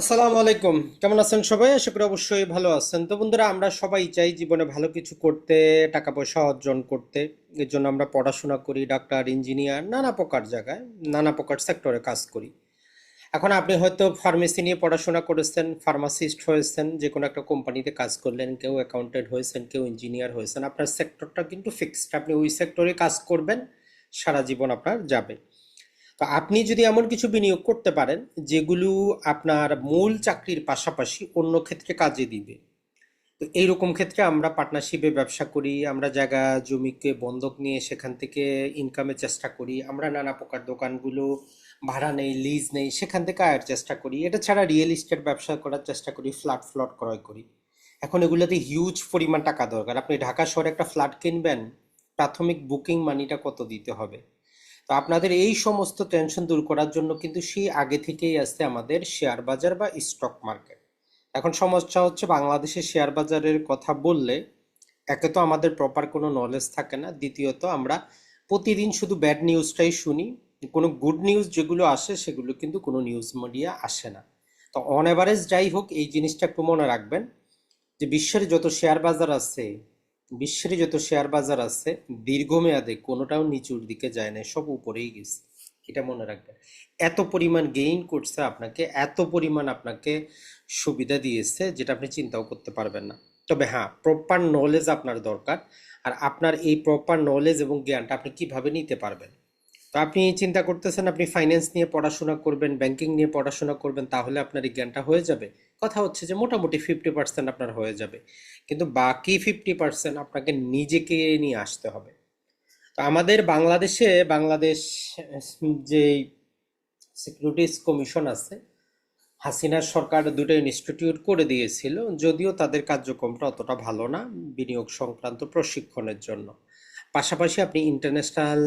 আসসালামু আলাইকুম। কেমন আছেন সবাই? আশা করি অবশ্যই ভালো আছেন। তো বন্ধুরা, আমরা সবাই চাই জীবনে ভালো কিছু করতে, টাকা পয়সা অর্জন করতে। এর জন্য আমরা পড়াশোনা করি, ডাক্তার, ইঞ্জিনিয়ার, নানা প্রকার জায়গায়, নানা প্রকার সেক্টরে কাজ করি। এখন আপনি হয়তো ফার্মেসি নিয়ে পড়াশোনা করেছেন, ফার্মাসিস্ট হয়েছেন যে কোনো একটা কোম্পানিতে কাজ করলেন, কেউ অ্যাকাউন্টেন্ট হয়েছেন, কেউ ইঞ্জিনিয়ার হয়েছেন, আপনার সেক্টরটা কিন্তু ফিক্সড আপনি ওই সেক্টরে কাজ করবেন, সারা জীবন আপনার যাবে। তো আপনি যদি এমন কিছু বিনিয়োগ করতে পারেন, যেগুলো আপনার মূল চাকরির পাশাপাশি অন্য ক্ষেত্রে কাজে দিবে। তো এইরকম ক্ষেত্রে আমরা পার্টনারশিপে ব্যবসা করি, আমরা জায়গা জমিকে বন্ধক নিয়ে সেখান থেকে ইনকামের চেষ্টা করি, আমরা নানা প্রকার দোকানগুলো ভাড়া নেই লিজ নেই, সেখান থেকে আয়ের চেষ্টা করি। এটা ছাড়া রিয়েল এস্টেট ব্যবসা করার চেষ্টা করি ফ্ল্যাট ফ্লট ক্রয় করি। এখন এগুলোতে হিউজ পরিমাণ টাকা দরকার। আপনি ঢাকা শহরে একটা ফ্ল্যাট কিনবেন, প্রাথমিক বুকিং মানিটা কত দিতে হবে? তো আপনাদের এই সমস্ত টেনশন দূর করার জন্য কিন্তু সেই আগে থেকেই আছে আমাদের শেয়ার বাজার বা স্টক মার্কেট এখন সমস্যা হচ্ছে বাংলাদেশের শেয়ার বাজারের কথা বললে একে তো আমাদের প্রপার কোনো নলেজ থাকে না। দ্বিতীয়ত আমরা প্রতিদিন শুধু ব্যাড নিউজটাই শুনি। কোনো গুড নিউজ যেগুলো আসে সেগুলো কিন্তু কোনো নিউজ মিডিয়া আসে না। তো অন এভারেজ যাই হোক এই জিনিসটা একটু মনে রাখবেন যে বিশ্বের যত শেয়ার বাজার আছে বিশ্বের যত শেয়ার বাজার আছে, দীর্ঘমেয়াদে কোনোটাও নিচুর দিকে যায় না সব উপরেই গেছে। এটা মনে রাখবেন। এত পরিমাণ গেইন করছে আপনাকে, এত পরিমাণ আপনাকে সুবিধা দিয়েছে, যেটা আপনি চিন্তাও করতে পারবেন না। তবে হ্যাঁ প্রপার নলেজ আপনার দরকার, আর আপনার এই প্রপার নলেজ এবং জ্ঞানটা আপনি কীভাবে নিতে পারবেন? আপনি চিন্তা করতেছেন, আপনি ফাইন্যান্স নিয়ে পড়াশোনা করবেন ব্যাংকিং নিয়ে পড়াশোনা করবেন, তাহলে আপনার এই জ্ঞানটা হয়ে যাবে। কথা হচ্ছে যে মোটামুটি ফিফটি পার্সেন্ট আপনার হয়ে যাবে। কিন্তু বাকি ফিফটি পার্সেন্ট আপনাকে নিজেকে নিয়ে আসতে হবে। তো আমাদের বাংলাদেশে, বাংলাদেশ যে সিকিউরিটিজ কমিশন আছে, হাসিনার সরকার দুটো ইনস্টিটিউট করে দিয়েছিল, যদিও তাদের কার্যক্রমটা অতটা ভালো না, বিনিয়োগ সংক্রান্ত প্রশিক্ষণের জন্য। পাশাপাশি আপনি ইন্টারন্যাশনাল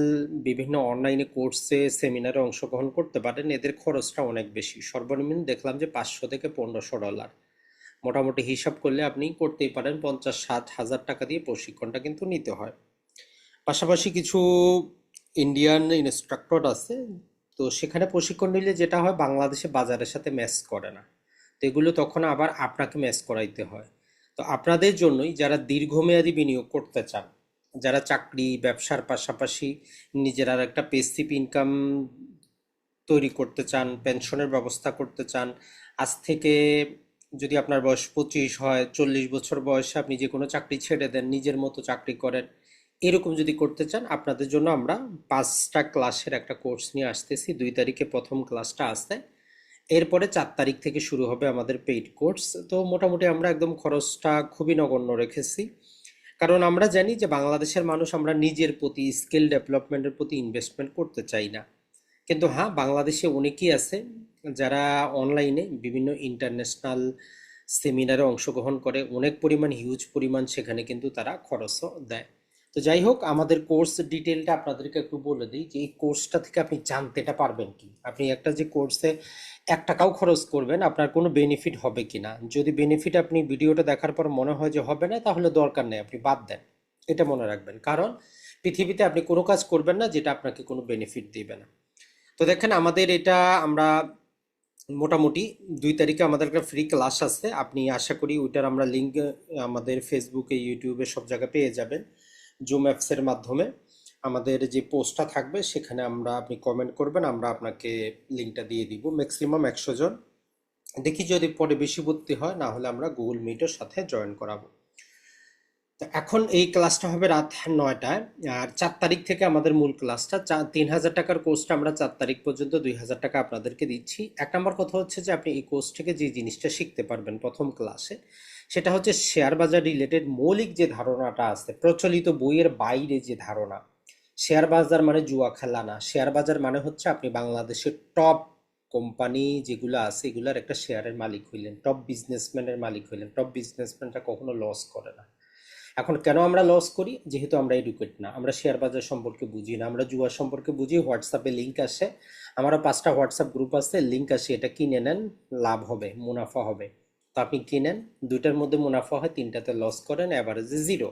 বিভিন্ন অনলাইনে কোর্সে সেমিনারে অংশগ্রহণ করতে পারেন। এদের খরচটা অনেক বেশি। সর্বনিম্ন দেখলাম যে পাঁচশো থেকে পনেরোশো ডলার মোটামুটি হিসাব করলে আপনি করতেই পারেন পঞ্চাশ, ষাট হাজার টাকা দিয়ে প্রশিক্ষণটা কিন্তু নিতে হয়। পাশাপাশি কিছু ইন্ডিয়ান ইনস্ট্রাক্টর আছে। তো সেখানে প্রশিক্ষণ নিলে যেটা হয়, বাংলাদেশে বাজারের সাথে ম্যাচ করে না। তো এগুলো তখন আবার আপনাকে ম্যাচ করাইতে হয়। তো আপনাদের জন্যই যারা দীর্ঘমেয়াদী বিনিয়োগ করতে চান যারা চাকরি, ব্যবসার পাশাপাশি নিজের একটা পেসিভ ইনকাম তৈরি করতে চান পেনশনের ব্যবস্থা করতে চান, আজ থেকে যদি আপনার বয়স পঁচিশ হয়, চল্লিশ বছর বয়সে আপনি যে কোনো চাকরি ছেড়ে দেন, নিজের মতো চাকরি করেন, এরকম যদি করতে চান, আপনাদের জন্য আমরা পাঁচটা ক্লাসের একটা কোর্স নিয়ে আসতেছি। দুই তারিখে প্রথম ক্লাসটা আসতে। এরপরে চার তারিখ থেকে শুরু হবে আমাদের পেইড কোর্স তো মোটামুটি আমরা একদম খরচটা খুবই নগণ্য রেখেছি। কারণ আমরা জানি যে বাংলাদেশের মানুষ আমরা নিজের প্রতি স্কিল ডেভেলপমেন্টের প্রতি ইনভেস্টমেন্ট করতে চাই না। কিন্তু হ্যাঁ বাংলাদেশে অনেকেই আছে যারা অনলাইনে বিভিন্ন ইন্টারন্যাশনাল সেমিনারে অংশগ্রহণ করে। অনেক পরিমাণ হিউজ পরিমাণ সেখানে কিন্তু তারা খরচও দেয়। তো যাই হোক, আমাদের কোর্স ডিটেলটা আপনাদেরকে একটু বলে দিই যে, এই কোর্সটা থেকে আপনি জানতেটা পারবেন কি? আপনি একটা যে কোর্সে এক টাকাও খরচ করবেন, আপনার কোনো বেনিফিট হবে কি না যদি বেনিফিট আপনি ভিডিওটা দেখার পর মনে হয় যে হবে না, তাহলে দরকার নেই, আপনি বাদ দেন। এটা মনে রাখবেন। কারণ পৃথিবীতে আপনি কোনো কাজ করবেন না যেটা আপনাকে কোনো বেনিফিট দিবে না। তো দেখেন, আমাদের এটা আমরা মোটামুটি দুই তারিখে আমাদের একটা ফ্রি ক্লাস আছে। আপনি আশা করি ওইটার আমরা লিঙ্ক আমাদের ফেসবুকে ইউটিউবে সব জায়গায় পেয়ে যাবেন। জুম অ্যাপসের মাধ্যমে আমাদের যে পোস্টটা থাকবে, সেখানে আমরা আপনি কমেন্ট করবেন, আমরা আপনাকে লিঙ্কটা দিয়ে দিব। ম্যাক্সিমাম একশো জন। দেখি যদি পরে বেশি ভর্তি হয়, না হলে আমরা গুগল মিটের সাথে জয়েন করাবো। তো এখন এই ক্লাসটা হবে রাত নয়টায়। আর চার তারিখ থেকে আমাদের মূল ক্লাসটা চা- তিন হাজার টাকার কোর্সটা আমরা চার তারিখ পর্যন্ত দুই হাজার টাকা আপনাদেরকে দিচ্ছি। এক নম্বর কথা হচ্ছে যে, আপনি এই কোর্স থেকে যে জিনিসটা শিখতে পারবেন প্রথম ক্লাসে সেটা হচ্ছে শেয়ার বাজার রিলেটেড মৌলিক যে ধারণাটা আছে, প্রচলিত বইয়ের বাইরে যে ধারণা। শেয়ার বাজার মানে জুয়া খেলা না। শেয়ার বাজার মানে হচ্ছে আপনি বাংলাদেশের টপ কোম্পানি যেগুলো আছে, এগুলোর একটা শেয়ারের মালিক হইলেন টপ বিজনেসম্যানের মালিক হইলেন। টপ বিজনেসম্যানটা কখনো লস করে না। এখন কেন আমরা লস করি? যেহেতু আমরা এডুকেট না। আমরা শেয়ার বাজার সম্পর্কে বুঝি না। আমরা জুয়া সম্পর্কে বুঝি হোয়াটসঅ্যাপে লিঙ্ক আসে। আমারও পাঁচটা হোয়াটসঅ্যাপ গ্রুপ আছে লিঙ্ক আসে, এটা কিনে নেন, লাভ হবে, মুনাফা হবে। তো আপনি কিনেন, দুইটার মধ্যে মুনাফা হয়, তিনটাতে লস করেন অ্যাভারেজে জিরো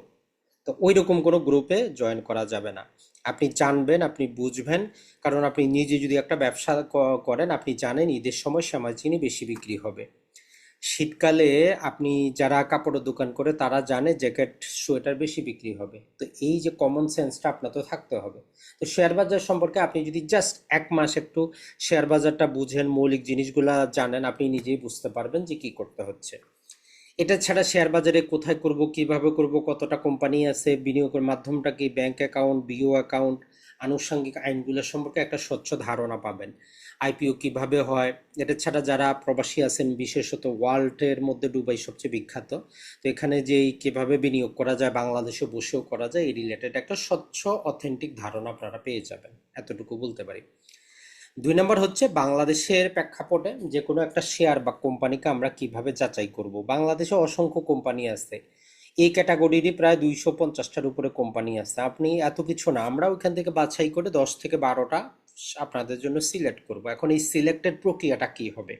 তো ওই রকম কোনো গ্রুপে জয়েন করা যাবে না। আপনি জানবেন, আপনি বুঝবেন, কারণ আপনি নিজে যদি একটা ব্যবসা করেন, আপনি জানেন ঈদের সময় চিনি বেশি বিক্রি হবে। শীতকালে আপনি যারা কাপড়ের দোকান করে তারা জানে জ্যাকেট, সোয়েটার বেশি বিক্রি হবে। তো এই যে কমন সেন্সটা আপনার তো থাকতে হবে। তো শেয়ার বাজার সম্পর্কে আপনি যদি জাস্ট এক মাস একটু শেয়ার বাজারটা বুঝেন, মৌলিক জিনিসগুলা জানেন, আপনি নিজেই বুঝতে পারবেন যে কি করতে হচ্ছে। এটা ছাড়া শেয়ার বাজারে কোথায় করব, কীভাবে করব, কতটা কোম্পানি আছে, বিনিয়োগের মাধ্যমটা কি ব্যাংক অ্যাকাউন্ট বিও অ্যাকাউন্ট আনুষঙ্গিক আইনগুলো সম্পর্কে একটা স্বচ্ছ ধারণা পাবেন। আইপিও কীভাবে হয়, এটা ছাড়া যারা প্রবাসী আছেন, বিশেষত ওয়ার্ল্ডের মধ্যে দুবাই সবচেয়ে বিখ্যাত, তো এখানে যে কীভাবে বিনিয়োগ করা যায়, বাংলাদেশে বসেও করা যায়, এই রিলেটেড একটা স্বচ্ছ অথেন্টিক ধারণা আপনারা পেয়ে যাবেন, এতটুকু বলতে পারি। দুই নম্বর হচ্ছে বাংলাদেশের প্রেক্ষাপটে যে কোনো একটা শেয়ার বা কোম্পানিকে আমরা কীভাবে যাচাই করব। বাংলাদেশে অসংখ্য কোম্পানি আছে, এই ক্যাটাগরিরই প্রায় দুইশো পঞ্চাশটার উপরে কোম্পানি আছে, আপনি এত কিছু না, আমরা ওইখান থেকে বাছাই করে দশ থেকে বারোটা আপনাদের জন্য সিলেক্ট করব। এখন এই সিলেক্টেড প্রক্রিয়াটা কি হবে?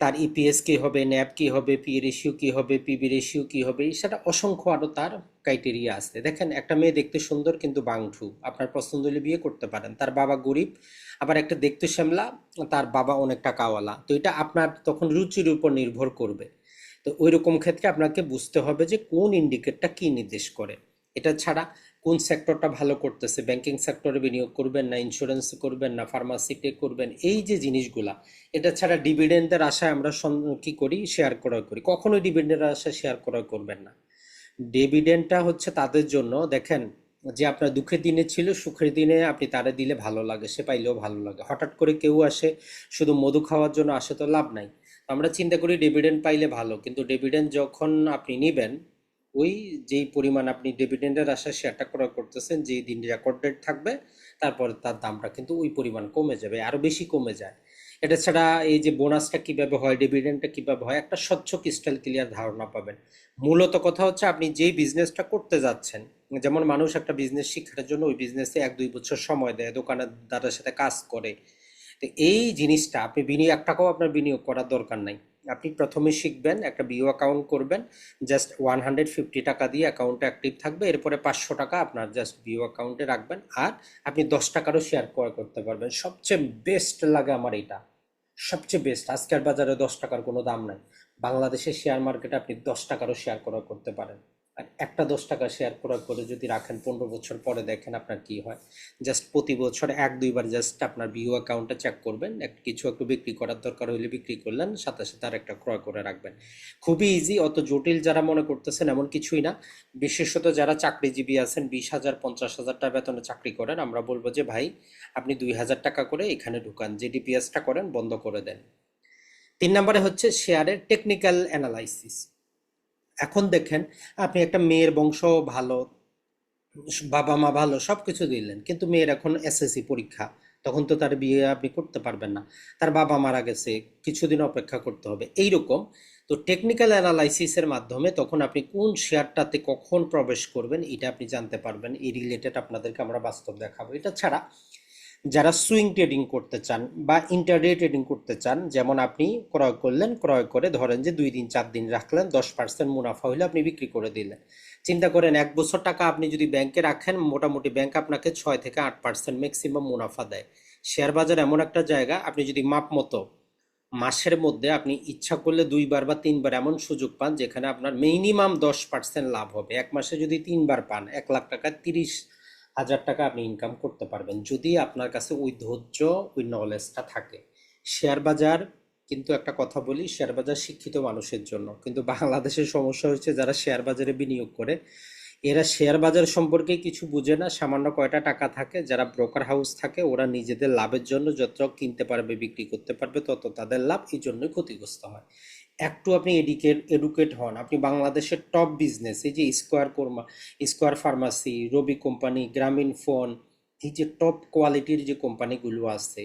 তার ইপিএস কি হবে? ন্যাপ কি হবে? পি রেশিও কি হবে? পিবি রেশিও কি হবে? সেটা অসংখ্য আরও তার ক্রাইটেরিয়া আছে। দেখেন, একটা মেয়ে দেখতে সুন্দর কিন্তু বাংঠু। আপনার পছন্দ হলে বিয়ে করতে পারেন। তার বাবা গরিব, আবার একটা দেখতে শ্যামলা, তার বাবা অনেক টাকাওয়ালা তো এটা আপনার তখন রুচির উপর নির্ভর করবে। তো ওই রকম ক্ষেত্রে আপনাকে বুঝতে হবে যে কোন ইন্ডিকেটরটা কি নির্দেশ করে। এটা ছাড়া কোন সেক্টরটা ভালো করতেছে? ব্যাংকিং সেক্টরে বিনিয়োগ করবেন না ইন্স্যুরেন্স করবেন না ফার্মাসিতে করবেন? এই যে জিনিসগুলা, এটা ছাড়া ডিভিডেন্ডের আশায় আমরা কি করি? শেয়ার ক্রয় করি। কখনোই ডিভিডেন্ডের আশায় শেয়ার ক্রয় করবেন না। ডিভিডেন্ডটা হচ্ছে তাদের জন্য, দেখেন, যে আপনার দুঃখের দিনে ছিল, সুখের দিনে আপনি তারে দিলে ভালো লাগে, সে পাইলেও ভালো লাগে। হঠাৎ করে কেউ আসে, শুধু মধু খাওয়ার জন্য আসে তো লাভ নাই। আমরা চিন্তা করি ডিভিডেন্ড পাইলে ভালো, কিন্তু ডিভিডেন্ড যখন আপনি নিবেন ওই যেই পরিমাণ আপনি ডিভিডেন্ডের আশায় শেয়ারটা ক্রয় করতেছেন, যেই দিন রেকর্ড ডেট থাকবে, তারপরে তার দামটা কিন্তু ওই পরিমাণ কমে যাবে, আরও বেশি কমে যায়। এটা ছাড়া এই যে বোনাসটা কীভাবে হয় ডিভিডেন্ডটা কীভাবে হয়, একটা স্বচ্ছ ক্রিস্টাল ক্লিয়ার ধারণা পাবেন। মূলত কথা হচ্ছে আপনি যেই বিজনেসটা করতে যাচ্ছেন, যেমন মানুষ একটা বিজনেস শিক্ষার জন্য ওই বিজনেসে এক দুই বছর সময় দেয়, দোকানদারের সাথে কাজ করে তো এই জিনিসটা আপনি বিনিয়োগ, এক টাকাও আপনার বিনিয়োগ করার দরকার নাই। আপনি প্রথমে শিখবেন, একটা বিও অ্যাকাউন্ট করবেন জাস্ট ওয়ান হান্ড্রেড ফিফটি টাকা দিয়ে অ্যাকাউন্টে অ্যাক্টিভ থাকবে, এরপরে পাঁচশো টাকা আপনার জাস্ট বিও অ্যাকাউন্টে রাখবেন, আর আপনি দশ টাকারও শেয়ার ক্রয় করতে পারবেন। সবচেয়ে বেস্ট লাগে আমার এটা। সবচেয়ে বেস্ট আজকের বাজারে দশ টাকার কোনো দাম নাই। বাংলাদেশের শেয়ার মার্কেটে আপনি দশ টাকারও শেয়ার ক্রয় করতে পারেন। আর একটা দশ টাকা শেয়ার ক্রয় করে যদি রাখেন, পনেরো বছর পরে দেখেন আপনার কি হয়। জাস্ট প্রতি বছর এক, দুইবার জাস্ট আপনার বিও অ্যাকাউন্টটা চেক করবেন কিছু একটু বিক্রি করার দরকার হলে বিক্রি করলেন, সাথে সাথে আর একটা ক্রয় করে রাখবেন। খুবই ইজি অত জটিল যারা মনে করতেছেন এমন কিছুই না। বিশেষত যারা চাকরিজীবী আছেন, বিশ হাজার, পঞ্চাশ হাজার টাকা বেতনে চাকরি করেন, আমরা বলব যে, ভাই, আপনি দুই হাজার টাকা করে এখানে ঢুকান যে ডিপিএসটা করেন, বন্ধ করে দেন। তিন নম্বরে হচ্ছে শেয়ারের টেকনিক্যাল অ্যানালাইসিস এখন দেখেন, আপনি একটা মেয়ের বংশ ভালো বাবা মা ভালো সব কিছু দিলেন, কিন্তু মেয়ের এখন এসএসসি পরীক্ষা, তখন তো তার বিয়ে আপনি করতে পারবেন না। তার বাবা মারা গেছে, কিছুদিন অপেক্ষা করতে হবে। এইরকম, তো টেকনিক্যাল অ্যানালাইসিসের মাধ্যমে তখন আপনি কোন শেয়ারটাতে কখন প্রবেশ করবেন, এটা আপনি জানতে পারবেন। এই রিলেটেড আপনাদেরকে আমরা বাস্তব দেখাবো। এটা ছাড়া যারা সুইং ট্রেডিং করতে চান বা ইন্টারডে ট্রেডিং করতে চান, যেমন আপনি ক্রয় করলেন, ক্রয় করে ধরেন যে দুই দিন, চার দিন রাখলেন, দশ পার্সেন্ট মুনাফা হলে আপনি বিক্রি করে দিলেন। চিন্তা করেন, এক বছর টাকা আপনি যদি ব্যাংকে রাখেন, মোটামুটি ব্যাংক আপনাকে ছয় থেকে আট পার্সেন্ট ম্যাক্সিমাম মুনাফা দেয়। শেয়ার বাজার এমন একটা জায়গা, আপনি যদি মাপ মতো মাসের মধ্যে আপনি ইচ্ছা করলে দুইবার বা তিনবার এমন সুযোগ পান, যেখানে আপনার মিনিমাম দশ পার্সেন্ট লাভ হবে। এক মাসে যদি তিনবার পান, এক লাখ টাকা তিরিশ হাজার টাকা আপনি ইনকাম করতে পারবেন। যদি আপনার কাছে ওই ধৈর্য, ওই নলেজটা থাকে। শেয়ার বাজার কিন্তু একটা কথা বলি, শেয়ার বাজার শিক্ষিত মানুষের জন্য। কিন্তু বাংলাদেশের সমস্যা হচ্ছে যারা শেয়ার বাজারে বিনিয়োগ করে, এরা শেয়ার বাজার সম্পর্কে কিছু বুঝে না। সামান্য কয়টা টাকা থাকে, যারা ব্রোকার হাউস থাকে, ওরা নিজেদের লাভের জন্য যত কিনতে পারবে, বিক্রি করতে পারবে, তত তাদের লাভ এই জন্যই ক্ষতিগ্রস্ত হয়। একটু আপনি এডুকেট এডুকেট হন। আপনি বাংলাদেশের টপ বিজনেস এই যে Square korma Square pharmacy Robi company Grameenphone এই যে টপ কোয়ালিটির যে কোম্পানিগুলো আছে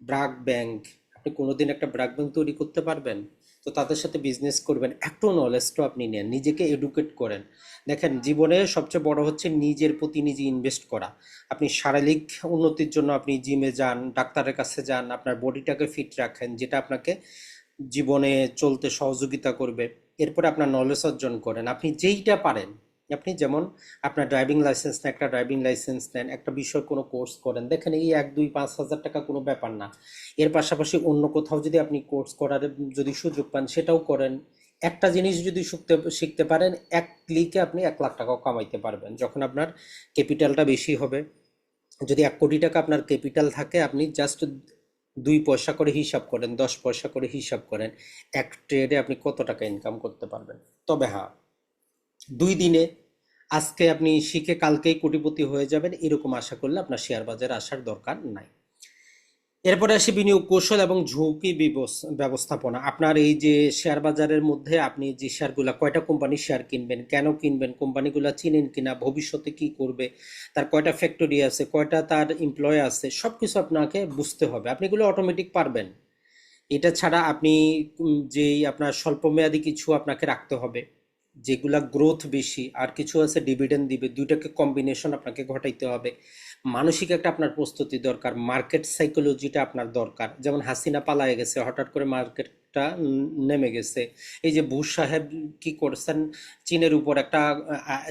ব্রাক ব্যাংক আপনি কোনোদিন একটা ব্রাক ব্যাংক তৈরি করতে পারবেন? তো তাদের সাথে বিজনেস করবেন, একটু নলেজটা আপনি নেন, নিজেকে এডুকেট করেন। দেখেন, জীবনে সবচেয়ে বড় হচ্ছে নিজের প্রতি নিজে ইনভেস্ট করা। আপনি শারীরিক উন্নতির জন্য আপনি জিমে যান, ডাক্তারের কাছে যান, আপনার বডিটাকে ফিট রাখেন, যেটা আপনাকে জীবনে চলতে সহযোগিতা করবে, এরপরে আপনার নলেজ অর্জন করেন। আপনি যেইটা পারেন, আপনি যেমন আপনার ড্রাইভিং লাইসেন্স নেন, একটা ড্রাইভিং লাইসেন্স নেন, একটা বিষয় কোনো কোর্স করেন, দেখেন এই এক, দুই, পাঁচ হাজার টাকা কোনো ব্যাপার না। এর পাশাপাশি অন্য কোথাও যদি আপনি কোর্স করার যদি সুযোগ পান, সেটাও করেন। একটা জিনিস যদি শিখতে শিখতে পারেন, এক ক্লিকে আপনি এক লাখ টাকাও কামাইতে পারবেন। যখন আপনার ক্যাপিটালটা বেশি হবে, যদি এক কোটি টাকা আপনার ক্যাপিটাল থাকে, আপনি জাস্ট দুই পয়সা করে হিসাব করেন, দশ পয়সা করে হিসাব করেন, এক ট্রেডে আপনি কত টাকা ইনকাম করতে পারবেন? তবে হ্যাঁ দুই দিনে আজকে আপনি শিখে কালকেই কোটিপতি হয়ে যাবেন, এরকম আশা করলে আপনার শেয়ার বাজারে আসার দরকার নাই। এরপরে আসি বিনিয়োগ কৌশল এবং ঝুঁকি ব্যবস্থাপনা। আপনার এই যে শেয়ার বাজারের মধ্যে আপনি যে শেয়ারগুলা কয়টা কোম্পানির শেয়ার কিনবেন, কেন কিনবেন কোম্পানিগুলো চিনেন কিনা, ভবিষ্যতে কি করবে, তার কয়টা ফ্যাক্টরি আছে, কয়টা তার এমপ্লয় আছে সব কিছু আপনাকে বুঝতে হবে। আপনি এগুলো অটোমেটিক পারবেন। এটা ছাড়া আপনি যেই আপনার স্বল্পমেয়াদী কিছু আপনাকে রাখতে হবে, যেগুলা গ্রোথ বেশি, আর কিছু আছে ডিভিডেন্ড দিবে, দুইটাকে কম্বিনেশন আপনাকে ঘটাইতে হবে। মানসিক একটা আপনার প্রস্তুতি দরকার মার্কেট সাইকোলজিটা আপনার দরকার। যেমন হাসিনা পালায় গেছে, হঠাৎ করে মার্কেটটা নেমে গেছে। এই যে বুশ সাহেব কি করছেন? চীনের উপর একটা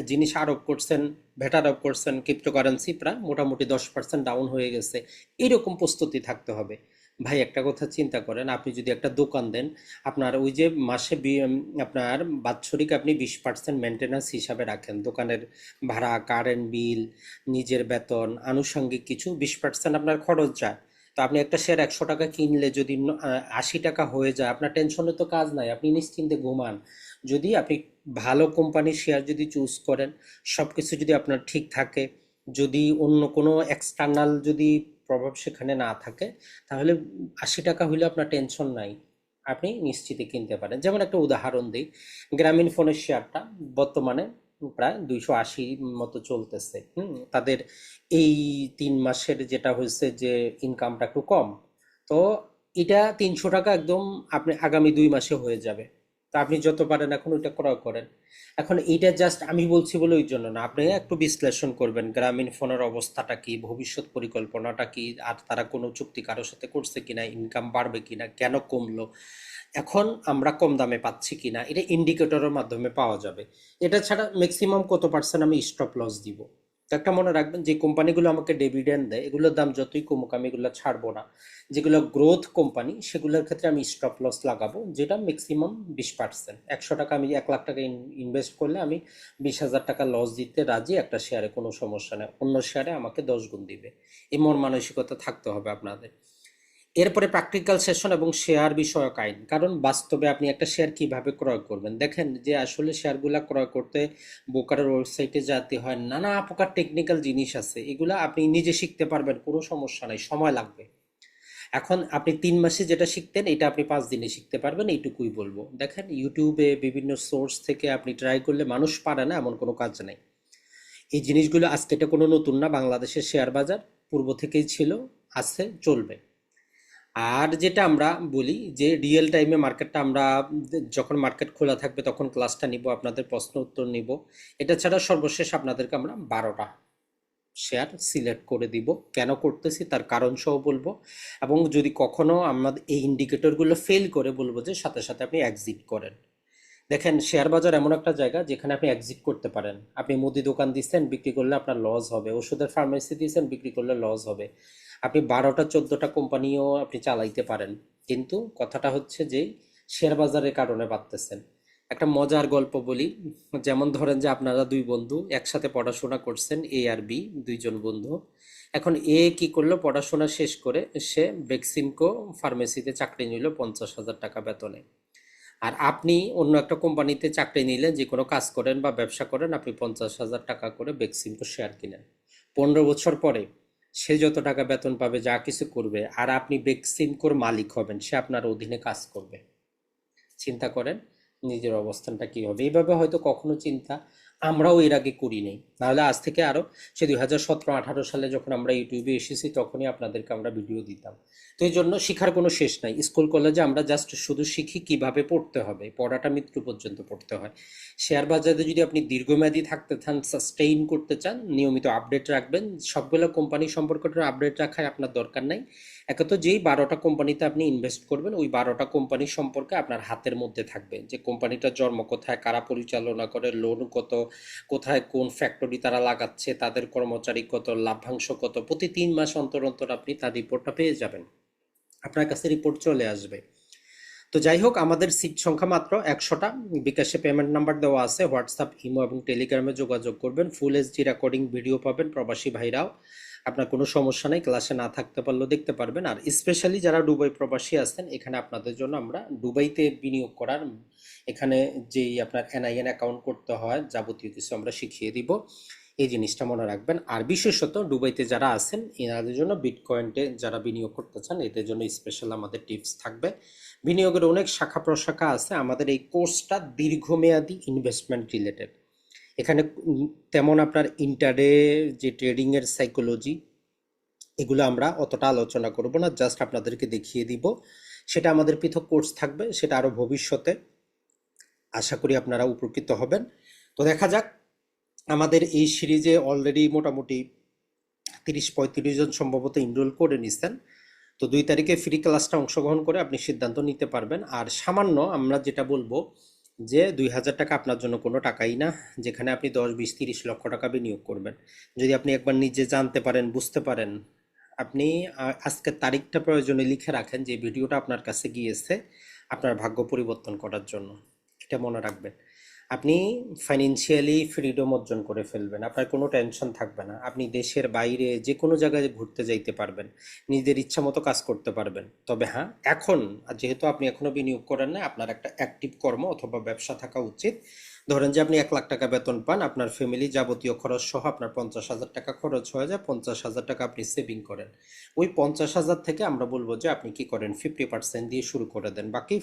জিনিস আরোপ করছেন ভ্যাট আরোপ করছেন ক্রিপ্টোকারেন্সি প্রায় মোটামুটি দশ পার্সেন্ট ডাউন হয়ে গেছে। এইরকম প্রস্তুতি থাকতে হবে। ভাই, একটা কথা চিন্তা করেন, আপনি যদি একটা দোকান দেন, আপনার ওই যে মাসে আপনার বাৎসরিক আপনি বিশ পার্সেন্ট মেনটেন্যান্স হিসাবে রাখেন। দোকানের ভাড়া কারেন্ট বিল নিজের বেতন, আনুষঙ্গিক কিছু বিশ পার্সেন্ট আপনার খরচ যায়। তো আপনি একটা শেয়ার একশো টাকা কিনলে যদি আশি টাকা হয়ে যায়, আপনার টেনশনে তো কাজ নাই, আপনি নিশ্চিন্তে ঘুমান। যদি আপনি ভালো কোম্পানির শেয়ার যদি চুজ করেন সব কিছু যদি আপনার ঠিক থাকে, যদি অন্য কোনো এক্সটার্নাল যদি প্রভাব সেখানে না থাকে, তাহলে আশি টাকা হইলে আপনার টেনশন নাই। আপনি নিশ্চিতে কিনতে পারেন। যেমন একটা উদাহরণ দিই, গ্রামীণ ফোনের শেয়ারটা বর্তমানে প্রায় দুইশো আশি মতো চলতেছে। হুম, তাদের এই তিন মাসের যেটা হয়েছে যে ইনকামটা একটু কম, তো এটা তিনশো টাকা একদম আপনি আগামী দুই মাসে হয়ে যাবে। তা আপনি যত পারেন এখন ওইটা ক্রয় করেন। এখন এইটা জাস্ট আমি বলছি বলে ওই জন্য না। আপনি একটু বিশ্লেষণ করবেন, গ্রামীণ ফোনের অবস্থাটা কি, ভবিষ্যৎ পরিকল্পনাটা কি, আর তারা কোনো চুক্তি কারোর সাথে করছে কিনা ইনকাম বাড়বে কিনা, কেন কমলো, এখন আমরা কম দামে পাচ্ছি কিনা, এটা ইন্ডিকেটরের মাধ্যমে পাওয়া যাবে। এটা ছাড়া ম্যাক্সিমাম কত পার্সেন্ট আমি স্টপ লস দিব? তো একটা মনে রাখবেন, যে কোম্পানিগুলো আমাকে ডিভিডেন্ড দেয়, এগুলোর দাম যতই কমুক আমি এগুলো ছাড়বো না। যেগুলো গ্রোথ কোম্পানি সেগুলোর ক্ষেত্রে আমি স্টপ লস লাগাবো, যেটা ম্যাক্সিমাম বিশ পার্সেন্ট একশো টাকা আমি এক লাখ টাকা ইনভেস্ট করলে আমি বিশ হাজার টাকা লস দিতে রাজি একটা শেয়ারে কোনো সমস্যা নেই। অন্য শেয়ারে আমাকে দশ গুণ দিবে। এমন মন মানসিকতা থাকতে হবে আপনাদের। এরপরে প্র্যাকটিক্যাল সেশন এবং শেয়ার বিষয়ক আইন। কারণ বাস্তবে আপনি একটা শেয়ার কীভাবে ক্রয় করবেন? দেখেন যে আসলে শেয়ারগুলা ক্রয় করতে ব্রোকারের ওয়েবসাইটে যেতে হয়, নানা প্রকার টেকনিক্যাল জিনিস আছে, এগুলা আপনি নিজে শিখতে পারবেন, কোনো সমস্যা নাই, সময় লাগবে। এখন আপনি তিন মাসে যেটা শিখতেন, এটা আপনি পাঁচ দিনে শিখতে পারবেন, এইটুকুই বলব। দেখেন ইউটিউবে বিভিন্ন সোর্স থেকে আপনি ট্রাই করলে মানুষ পারে না, এমন কোনো কাজ নেই। এই জিনিসগুলো আজকে এটা কোনো নতুন না, বাংলাদেশের শেয়ার বাজার পূর্ব থেকেই ছিল, আছে, চলবে। আর যেটা আমরা বলি যে রিয়েল টাইমে মার্কেটটা আমরা যখন মার্কেট খোলা থাকবে তখন ক্লাসটা নিব, আপনাদের প্রশ্ন উত্তর নিব। এটা ছাড়া সর্বশেষ আপনাদেরকে আমরা বারোটা শেয়ার সিলেক্ট করে দিব। কেন করতেছি তার কারণ সহ বলব এবং যদি কখনো আমাদের এই ইন্ডিকেটরগুলো ফেল করে বলব যে সাথে সাথে আপনি এক্সিট করেন। দেখেন শেয়ার বাজার এমন একটা জায়গা যেখানে আপনি এক্সিট করতে পারেন। আপনি মুদি দোকান দিচ্ছেন, বিক্রি করলে আপনার লস হবে। ওষুধের ফার্মেসি দিচ্ছেন, বিক্রি করলে লস হবে। আপনি বারোটা, চোদ্দোটা কোম্পানিও আপনি চালাইতে পারেন। কিন্তু কথাটা হচ্ছে যে, শেয়ার বাজারের কারণে বাড়তেছেন। একটা মজার গল্প বলি। যেমন ধরেন যে, আপনারা দুই বন্ধু একসাথে পড়াশোনা করছেন, এ আর বি, দুইজন বন্ধু। এখন এ কি করল? পড়াশোনা শেষ করে সে বেক্সিমকো ফার্মেসিতে চাকরি নিল পঞ্চাশ হাজার টাকা বেতনে। আর আপনি অন্য একটা কোম্পানিতে চাকরি নিলেন যে কোনো কাজ করেন বা ব্যবসা করেন, আপনি পঞ্চাশ হাজার টাকা করে বেক্সিমকো শেয়ার কিনেন। পনেরো বছর পরে সে যত টাকা বেতন পাবে, যা কিছু করবে, আর আপনি বেক্সিমকোর মালিক হবেন, সে আপনার অধীনে কাজ করবে। চিন্তা করেন নিজের অবস্থানটা কি হবে। এইভাবে হয়তো কখনো চিন্তা আমরাও এর আগে করি নাই। নাহলে আজ থেকে আরও, সে দুই হাজার সতেরো, আঠারো সালে যখন আমরা ইউটিউবে এসেছি, তখনই আপনাদেরকে আমরা ভিডিও দিতাম। তো এই জন্য শিখার কোনো শেষ নাই। স্কুল, কলেজে আমরা জাস্ট শুধু শিখি কীভাবে পড়তে হবে। পড়াটা মৃত্যু পর্যন্ত পড়তে হয়। শেয়ার বাজারে যদি আপনি দীর্ঘমেয়াদী থাকতে চান সাস্টেইন করতে চান, নিয়মিত আপডেট রাখবেন। সবগুলো কোম্পানি সম্পর্কে আপডেট রাখার আপনার দরকার নাই। একে তো যেই বারোটা কোম্পানিতে আপনি ইনভেস্ট করবেন। ওই বারোটা কোম্পানি সম্পর্কে আপনার হাতের মধ্যে থাকবে যে কোম্পানিটার জন্ম কোথায়, কারা পরিচালনা করে লোন কত, কোথায় কোন ফ্যাক্টরি তারা লাগাচ্ছে, তাদের কর্মচারী কত লাভ্যাংশ কত, প্রতি তিন মাস অন্তর অন্তর আপনি তার রিপোর্টটা পেয়ে যাবেন। আপনার কাছে রিপোর্ট চলে আসবে। তো যাই হোক, আমাদের সিট সংখ্যা মাত্র একশোটা। বিকাশে পেমেন্ট নাম্বার দেওয়া আছে হোয়াটসঅ্যাপ ইমো এবং টেলিগ্রামে যোগাযোগ করবেন। ফুল এইচডি রেকর্ডিং ভিডিও পাবেন প্রবাসী ভাইরাও। আপনার কোনো সমস্যা নেই ক্লাসে না থাকতে পারলেও দেখতে পারবেন। আর স্পেশালি যারা দুবাই প্রবাসী আছেন, এখানে আপনাদের জন্য আমরা দুবাইতে বিনিয়োগ করার, এখানে যেই আপনার এনআইএন অ্যাকাউন্ট করতে হয়, যাবতীয় কিছু আমরা শিখিয়ে দিব। এই জিনিসটা মনে রাখবেন। আর বিশেষত দুবাইতে যারা আছেন, এনাদের জন্য বিটকয়েন্টে যারা বিনিয়োগ করতে চান, এদের জন্য স্পেশাল আমাদের টিপস থাকবে। বিনিয়োগের অনেক শাখা প্রশাখা আছে। আমাদের এই কোর্সটা দীর্ঘমেয়াদী ইনভেস্টমেন্ট রিলেটেড এখানে তেমন আপনার ইন্টারডে যে ট্রেডিংয়ের সাইকোলজি এগুলো আমরা অতটা আলোচনা করব না জাস্ট আপনাদেরকে দেখিয়ে দিব। সেটা আমাদের পৃথক কোর্স থাকবে, সেটা আরও ভবিষ্যতে আশা করি আপনারা উপকৃত হবেন। তো দেখা যাক, আমাদের এই সিরিজে অলরেডি মোটামুটি তিরিশ পঁয়ত্রিশ জন সম্ভবত ইনরোল করে নিছেন। তো দুই তারিখে ফ্রি ক্লাসটা অংশগ্রহণ করে আপনি সিদ্ধান্ত নিতে পারবেন। আর সামান্য আমরা যেটা বলব যে দুই হাজার টাকা আপনার জন্য কোনো টাকাই না, যেখানে আপনি দশ, বিশ, তিরিশ লক্ষ টাকা বিনিয়োগ করবেন। যদি আপনি একবার নিজে জানতে পারেন, বুঝতে পারেন, আপনি আজকের তারিখটা প্রয়োজনে লিখে রাখেন যে ভিডিওটা আপনার কাছে গিয়েছে আপনার ভাগ্য পরিবর্তন করার জন্য। এটা মনে রাখবেন। আপনি ফাইন্যান্সিয়ালি ফ্রিডম অর্জন করে ফেলবেন, আপনার কোনো টেনশন থাকবে না। আপনি দেশের বাইরে যে কোনো জায়গায় ঘুরতে যাইতে পারবেন নিজের ইচ্ছা মতো কাজ করতে পারবেন। তবে হ্যাঁ এখন যেহেতু আপনি এখনও বিনিয়োগ করেন না আপনার একটা অ্যাক্টিভ কর্ম অথবা ব্যবসা থাকা উচিত। ধরেন যে আপনি এক লাখ টাকা বেতন পান, আপনার ফ্যামিলি যাবতীয় খরচ সহ আপনার পঞ্চাশ হাজার টাকা খরচ হয়ে যায়, পঞ্চাশ হাজার টাকা আপনি সেভিং করেন। ওই পঞ্চাশ হাজার থেকে আমরা বলব যে আপনি কি করেন ফিফটি পার্সেন্ট দিয়ে শুরু করে দেন। বাকি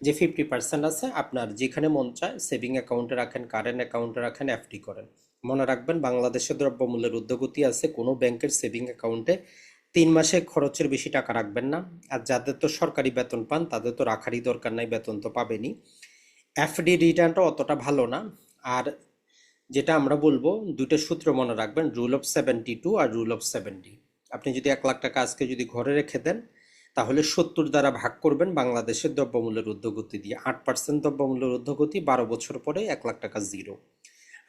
যে ফিফটি পার্সেন্ট আছে, আপনার যেখানে মন চায় সেভিং অ্যাকাউন্টে রাখেন কারেন্ট অ্যাকাউন্টে রাখেন এফডি করেন। মনে রাখবেন বাংলাদেশে দ্রব্যমূল্যের ঊর্ধ্বগতি আছে, কোনো ব্যাংকের সেভিং অ্যাকাউন্টে তিন মাসে খরচের বেশি টাকা রাখবেন না। আর যাদের তো সরকারি বেতন পান, তাদের তো রাখারই দরকার নাই, বেতন তো পাবেনই। এফডি রিটার্নটা অতটা ভালো না। আর যেটা আমরা বলব, দুইটা সূত্র মনে রাখবেন রুল অফ সেভেন্টি টু আর রুল অফ সেভেন্টি আপনি যদি এক লাখ টাকা আজকে যদি ঘরে রেখে দেন তাহলে সত্তর দ্বারা ভাগ করবেন বাংলাদেশের দ্রব্যমূল্যের ঊর্ধ্বগতি দিয়ে। আট পার্সেন্ট দ্রব্যমূল্যের ঊর্ধ্বগতি, বারো বছর পরে এক লাখ টাকা জিরো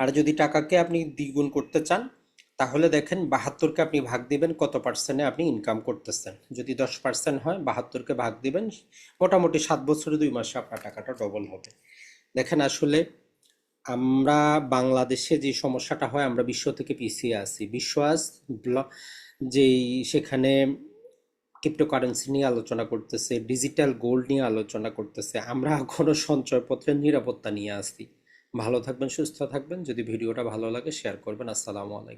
আর যদি টাকাকে আপনি দ্বিগুণ করতে চান, তাহলে দেখেন বাহাত্তরকে আপনি ভাগ দিবেন, কত পার্সেন্টে আপনি ইনকাম করতেছেন। যদি দশ পার্সেন্ট হয়, বাহাত্তরকে ভাগ দিবেন, মোটামুটি সাত বছরে দুই মাসে আপনার টাকাটা ডবল হবে। দেখেন আসলে আমরা বাংলাদেশে যে সমস্যাটা হয়, আমরা বিশ্ব থেকে পিছিয়ে আছি। বিশ্ব আজ যেই সেখানে ক্রিপ্টোকারেন্সি নিয়ে আলোচনা করতেছে ডিজিটাল গোল্ড নিয়ে আলোচনা করতেছে, আমরা এখনও সঞ্চয়পত্রের নিরাপত্তা নিয়ে আসি ভালো থাকবেন, সুস্থ থাকবেন, যদি ভিডিওটা ভালো লাগে শেয়ার করবেন। আসসালামু আলাইকুম।